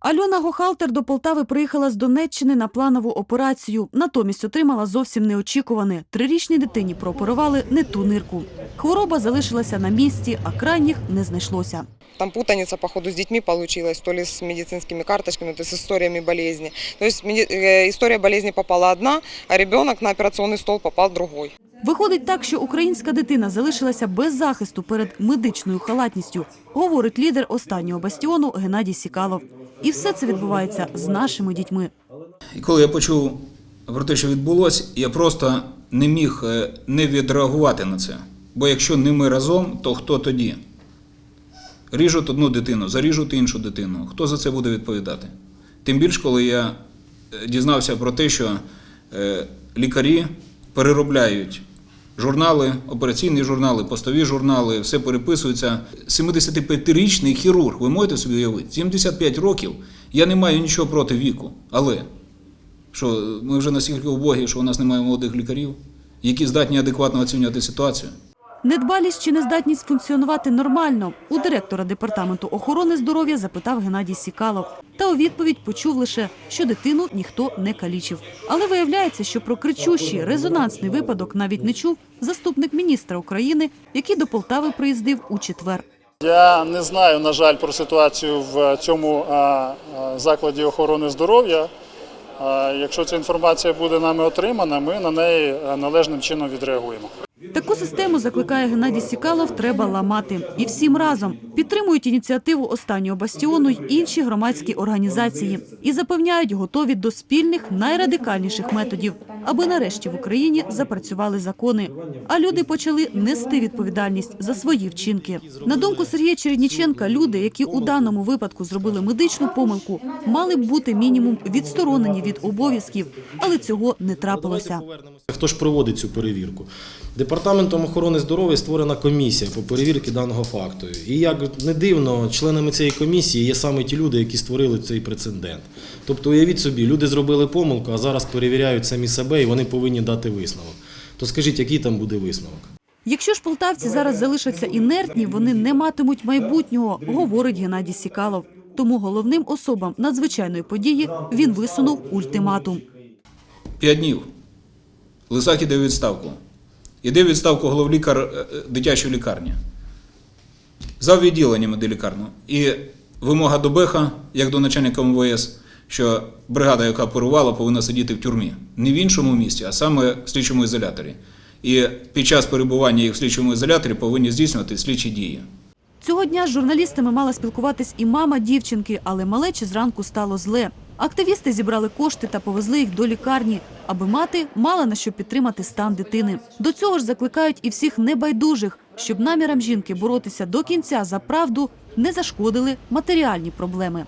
Альона Гохалтер до Полтави приїхала з Донеччини на планову операцію. Натомість отримала зовсім неочікуване. Трирічній дитині прооперували не ту нирку. Хвороба залишилася на місці, а крайніх не знайшлося. Там путаница, походу, с детьми получилась, то ли с медицинскими карточками, то есть с историями болезни. То меди- э, история болезни попала одна, а ребенок на операционный стол попал другой. Виходить так, що українська дитина залишилася без захисту перед медичною халатністю, говорить лідер останнього бастіону Геннадій Сікалов. І все це відбувається з нашими дітьми. І коли я почув про те, що відбулося, я просто не міг е, не відреагувати на це. Бо якщо не ми разом, то хто тоді? Ріжуть одну дитину, заріжуть іншу дитину. Хто за це буде відповідати? Тим більше, коли я е, дізнався про те, що е, лікарі переробляють журнали, операційні журнали, постові журнали, все переписується. 75-річний хірург, ви можете собі уявити, 75 років, я не маю нічого проти віку. Але що ми вже настільки убогі, що у нас немає молодих лікарів, які здатні адекватно оцінювати ситуацію. Недбалість чи нездатність функціонувати нормально у директора департаменту охорони здоров'я запитав Геннадій Сікалов. Та у відповідь почув лише, що дитину ніхто не калічив. Але виявляється, що про кричущий резонансний випадок навіть не чув заступник міністра України, який до Полтави приїздив у четвер. Я не знаю, на жаль, про ситуацію в цьому а, а, закладі охорони здоров'я. Якщо ця інформація буде нами отримана, ми на неї належним чином відреагуємо. Таку систему закликає Геннадій Сікалов. Треба ламати і всім разом підтримують ініціативу останнього бастіону й інші громадські організації і запевняють, готові до спільних найрадикальніших методів, аби нарешті в Україні запрацювали закони. А люди почали нести відповідальність за свої вчинки. На думку Сергія Чередніченка, люди, які у даному випадку зробили медичну помилку, мали б бути мінімум відсторонені від обов'язків, але цього не трапилося. Хто ж проводить цю перевірку? Департаментом охорони здоров'я створена комісія по перевірці даного факту. І як не дивно, членами цієї комісії є саме ті люди, які створили цей прецедент. Тобто, уявіть собі, люди зробили помилку, а зараз перевіряють самі себе і вони повинні дати висновок. То скажіть, який там буде висновок? Якщо ж полтавці зараз залишаться інертні, вони не матимуть майбутнього, говорить Геннадій Сікалов. Тому головним особам надзвичайної події він висунув ультиматум. П'ять днів. Лисак іде у відставку. Іде у відставку головлікар е, е, дитячої лікарні. За відділенням іде лікарню. І вимога до Беха, як до начальника МВС, що бригада, яка оперувала, повинна сидіти в тюрмі. Не в іншому місці, а саме в слідчому ізоляторі. І під час перебування їх в слідчому ізоляторі повинні здійснювати слідчі дії. Цього дня з журналістами мала спілкуватись і мама дівчинки, але малечі зранку стало зле. Активісти зібрали кошти та повезли їх до лікарні, аби мати мала на що підтримати стан дитини. До цього ж закликають і всіх небайдужих, щоб намірам жінки боротися до кінця за правду не зашкодили матеріальні проблеми.